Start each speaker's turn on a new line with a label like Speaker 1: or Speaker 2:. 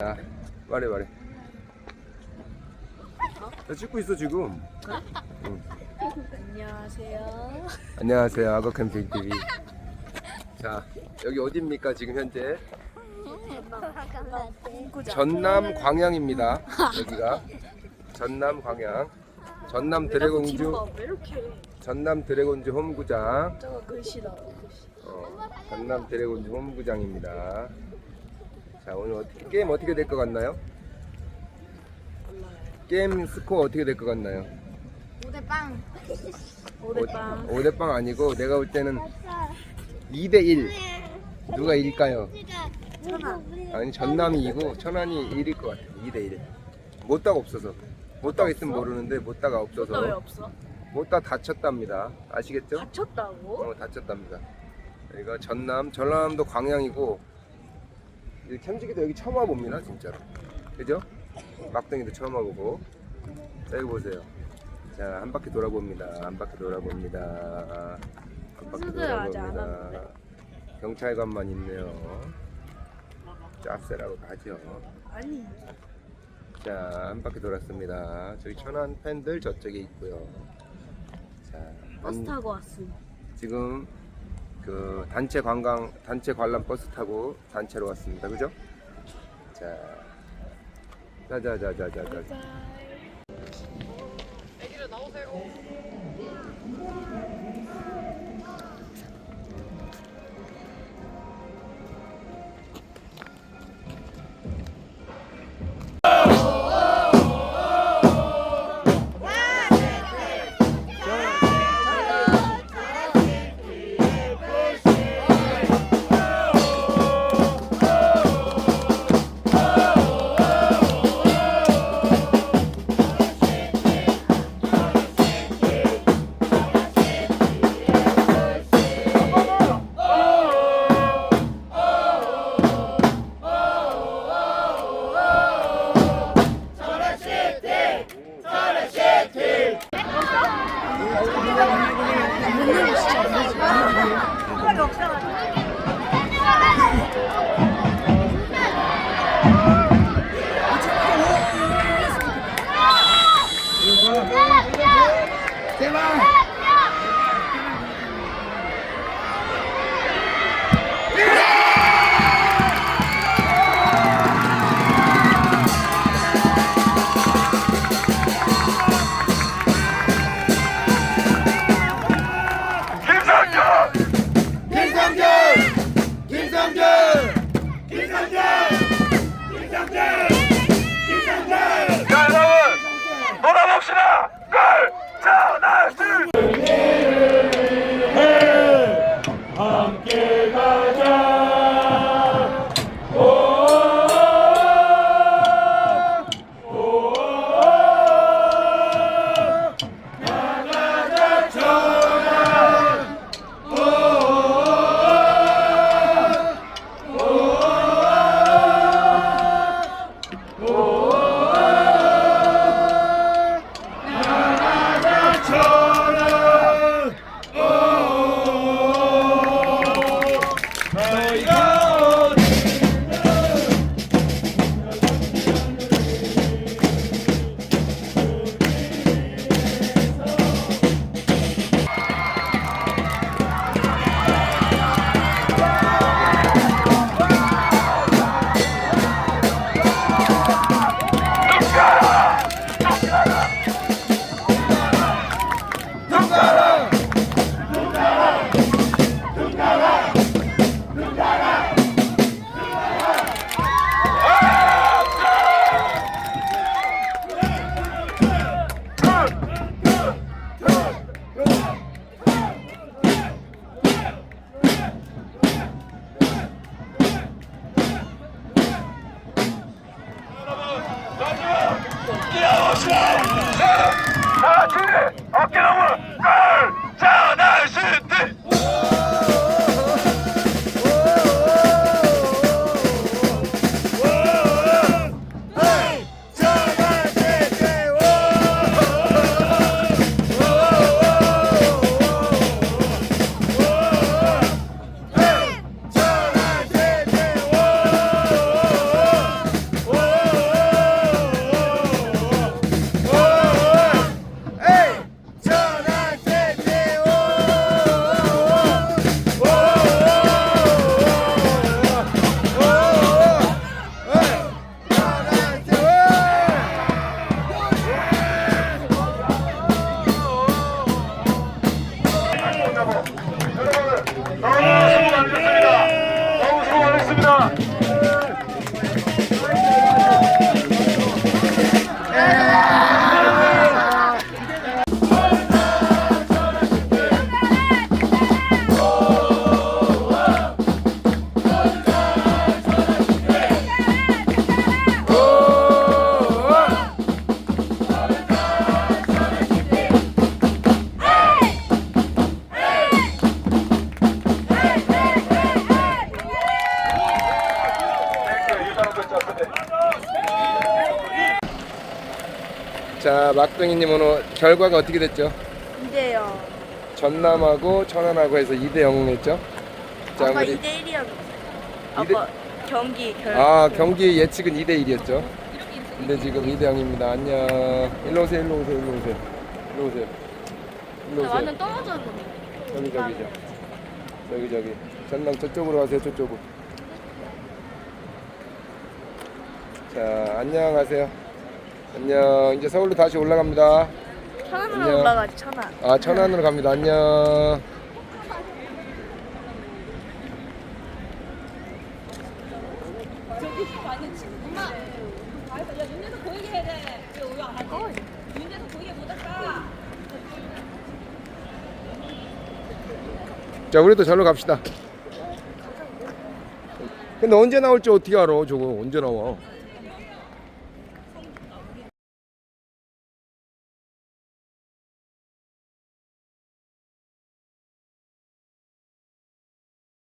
Speaker 1: 야, 말해 말해. 나 찍고 있어 지금. 응.
Speaker 2: 안녕하세요.
Speaker 1: 안녕하세요, 악어 캠핑 TV. 자, 여기 어디입니까 지금 현재? 전남 광양입니다. 여기가 전남 광양. 전남 드래곤주
Speaker 2: 왜 이렇게
Speaker 1: 전남 드래곤주 홈구장.
Speaker 2: 저거 글씨다. 글씨.
Speaker 1: 어, 전남 드래곤즈 홈구장입니다. 자 오늘 어떻게, 게임 어떻게 될 것 같나요? 게임 스코어 어떻게 될 것 같나요?
Speaker 3: 오대빵
Speaker 2: 오대빵.
Speaker 1: 5대 빵 아니고 내가 볼 때는 2대 1 누가 이길까요? 아니 전남이 이고 천안이 1일 것 같아요 2대 1 못다가 없어서 못다가 있으면 모르는데 못다가
Speaker 2: 나왜
Speaker 1: 없어서
Speaker 2: 없어?
Speaker 1: 못다 다쳤답니다 아시겠죠?
Speaker 2: 다쳤다고?
Speaker 1: 어, 다쳤답니다. 여기가 전남, 전남도 광양이고 이 캠지기도 여기 처음 와봅니다, 진짜로. 그죠? 막둥이도 처음 와보고. 자, 여기 보세요. 자, 한 바퀴 돌아봅니다. 한 바퀴 돌아봅니다. 한 바퀴
Speaker 2: 수술 아직 안
Speaker 1: 돌아봅니다. 경찰관만 있네요. 짭새라고 가죠.
Speaker 2: 아니.
Speaker 1: 자, 한 바퀴 돌았습니다. 저기 천안 팬들 저쪽에 있고요. 자,
Speaker 2: 버스
Speaker 1: 한-
Speaker 2: 타고 왔음.
Speaker 1: 지금 그 단체 관광 단체 관람 버스 타고 단체로 왔습니다. 그죠? 자, 자자자자자자.
Speaker 4: 자 자 なもの。
Speaker 1: 자, 막둥이님 오늘 결과가 어떻게 됐죠?
Speaker 2: 이제요.
Speaker 1: 전남하고 천안하고 해서 2대 0 했죠? 자,
Speaker 2: 아까
Speaker 1: 우리
Speaker 2: 2대 1이었는데.
Speaker 1: 이대-
Speaker 2: 아까 경기 결.
Speaker 1: 아, 경기 예측은 2대 1이었죠? 근데 지금 2대 0입니다. 안녕. 일로 오세요, 일로 오세요, 일로 오세요. 일로 오세요. 일로 오세요.
Speaker 2: 완전 떨어졌는 건데.
Speaker 1: 저기 저기죠. 저기 저기. 전남 저쪽으로 가세요. 저쪽으로. 자, 안녕하세요. 안녕. 이제 서울로 다시 올라갑니다.
Speaker 2: 천안으로
Speaker 1: 안녕.
Speaker 2: 올라가지 천안.
Speaker 1: 아, 천안으로 갑니다. 안녕.
Speaker 3: 야, 윤재석 보이게 해야 돼. 왜 우유 안 하지? 윤재석 보이게 못 할까?
Speaker 1: 자, 우리도 절로 갑시다. 근데 언제 나올지 어떻게 알아? 저거 언제 나와?